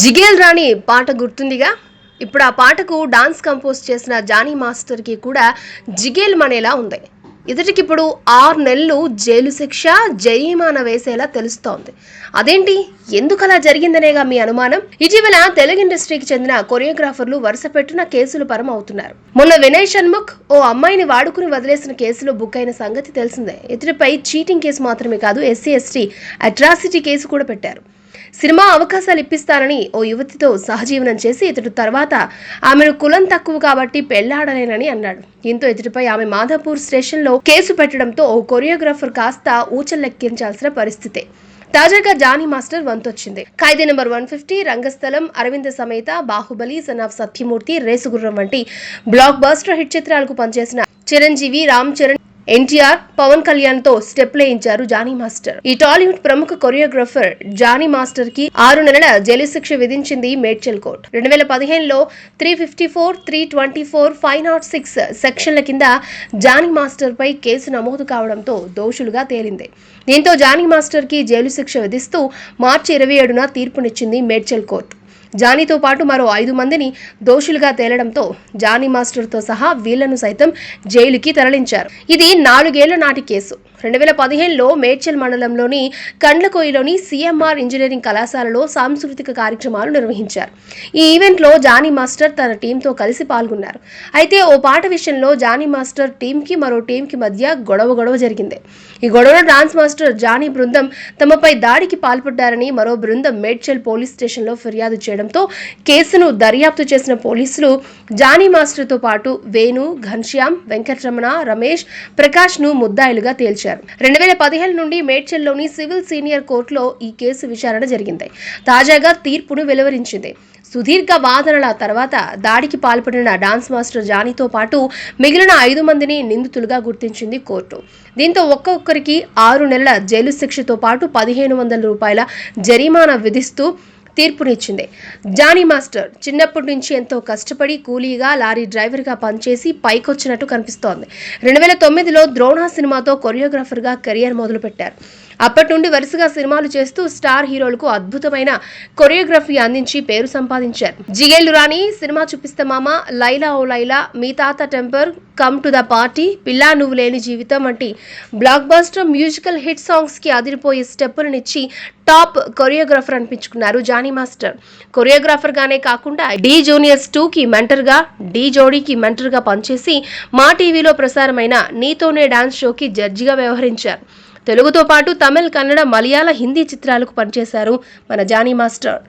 జిగేల్ రాణి పాట గుర్తుందిగా? ఇప్పుడు ఆ పాటకు డాన్స్ కంపోజ్ చేసిన జానీ మాస్టర్కి కూడా జిగేల్ మనేలా ఉంది. ఇతడికిప్పుడు ఆరు నెలలు జైలు శిక్ష జరిమాన వేసేలా తెలుస్తోంది. అదేంటి? ఎందుకు అలా జరిగిందనేగా మీ అనుమానం? ఇటీవల తెలుగు ఇండస్ట్రీకి చెందిన కొరియోగ్రాఫర్లు వరుస పెట్టిన కేసులు పరం అవుతున్నారు మొన్న వినయ్ షణ్ముఖ్ ఓ అమ్మాయిని వాడుకుని వదిలేసిన కేసులో బుక్ అయిన సంగతి తెలిసిందే. ఇతడిపై చీటింగ్ కేసు మాత్రమే కాదు ఎస్సీ ఎస్టీ అట్రాసిటీ కేసు కూడా పెట్టారు. సినిమా అవకాశాలు ఇప్పిస్తానని ఓ యువతితో సహజీవనం చేసి ఇతడు తర్వాత ఆమెను కులం తక్కువ కాబట్టి పెళ్ళాడలేనని అన్నాడు. దీంతో ఇతడిపై ఆమె మాధాపూర్ స్టేషన్లో కేసు పెట్టడంతో ఓ కొరియోగ్రాఫర్ కాస్త ఊచలెక్కించాల్సిన పరిస్థితే. తాజాగా Johnny master వంతొచ్చింది. Khaidi number one fifty Rangasthalam Aravinda Sametha Baahubali son of Satyamurthy Race Gurram వంటి బ్లాక్ బస్టర్ హిట్ చిత్రాలకు పనిచేసిన చిరంజీవి రామ్ చరణ్ ఎన్టీఆర్ పవన్ కళ్యాణ్తో స్టెప్ లేయించారు జానీ మాస్టర్. ఈ టాలీవుడ్ ప్రముఖ కొరియోగ్రాఫర్ జానీ మాస్టర్కి ఆరు నెలల జైలు శిక్ష విధించింది మేడ్చల్ కోర్ట్. రెండు వేల పదిహేనులో three fifty four three twenty four five nought six సెక్షన్ల కింద జానీ మాస్టర్ పై కేసు నమోదు కావడంతో దోషులుగా తేలింది. దీంతో జానీ మాస్టర్కి జైలు శిక్ష విధిస్తూ మార్చి ఇరవై ఏడున తీర్పునిచ్చింది మేడ్చల్ కోర్టు. జానీతో పాటు మరో ఐదు మందిని దోషులుగా తేలడంతో జానీ మాస్టర్తో సహా వీళ్ళను సైతం జైలుకి తరలించారు. ఇది నాలుగేళ్ళ నాటి కేసు. రెండు వేల పదిహేనులో మేడ్చల్ మండలంలోని కండ్లకోయిలోని సిఎంఆర్ ఇంజనీరింగ్ కళాశాలలో సాంస్కృతిక కార్యక్రమాలు నిర్వహించారు. ఈ ఈవెంట్లో జానీ మాస్టర్ తన టీంతో కలిసి పాల్గొన్నారు. అయితే ఓ పాట విషయంలో జానీ మాస్టర్ టీంకి మరో టీంకి మధ్య గొడవ గొడవ జరిగింది. ఈ గొడవలో డాన్స్ మాస్టర్ జానీ బృందం తమపై దాడికి పాల్పడ్డారని మరో బృందం మేడ్చల్ పోలీస్ స్టేషన్లో ఫిర్యాదు చేయడంతో కేసును దర్యాప్తు చేసిన పోలీసులు జానీ మాస్టర్తో పాటు వేణు ఘన్శ్యామ్ వెంకటరమణ రమేష్ ప్రకాష్ను ముద్దాయిలుగా తేల్చారు. రెండు వేల పదిహేను నుండి మేడ్చల్లోని సివిల్ సీనియర్ కోర్టులో ఈ కేసు విచారణ జరిగింది. తాజాగా తీర్పును వెలువరించింది. సుదీర్ఘ వాదనల తర్వాత దాడికి పాల్పడిన డాన్స్ మాస్టర్ జానీతో పాటు మిగిలిన ఐదు మందిని నిందితులుగా గుర్తించింది కోర్టు. దీంతో ఒక్కొక్కరికి ఆరు నెలల జైలు శిక్షతో పాటు పదిహేను వందల రూపాయల జరిమానా విధిస్తూ తీర్పునిచ్చింది. జానీ మాస్టర్ చిన్నప్పటి నుంచి ఎంతో కష్టపడి కూలీగా లారీ డ్రైవర్గా పనిచేసి పైకొచ్చినట్టు కనిపిస్తోంది. రెండు వేల తొమ్మిదిలో ద్రోణ సినిమాతో కొరియోగ్రాఫర్గా కెరియర్ మొదలుపెట్టారు. అప్పటి నుండి వరుసగా సినిమాలు చేస్తూ స్టార్ హీరోలకు అద్భుతమైన కొరియోగ్రఫీ అందించి పేరు సంపాదించారు. జిగేల్ రాణి సినిమా చూపిస్తే మామ లైలా ఓ లైలా మీ తాత temper come to the party Pilla Nuvvu Leni Jeevitham వంటి బ్లాక్ బస్టర్ మ్యూజికల్ హిట్ సాంగ్స్కి అదిరిపోయే స్టెప్పులనిచ్చి టాప్ కొరియోగ్రాఫర్ అనిపించుకున్నారు జానీ మాస్టర్. కొరియోగ్రాఫర్ గానే కాకుండా డి జూనియర్స్ టూ కి మెంటర్గా డి జోడీకి మెంటర్గా పనిచేసి మా టీవీలో ప్రసారమైన నీతోనే డాన్స్ షోకి జడ్జిగా వ్యవహరించారు. తెలుగుతో పాటు తమిళ్ కన్నడ మలయాళ హిందీ చిత్రాలకు పనిచేశారు మన జానీ మాస్టర్.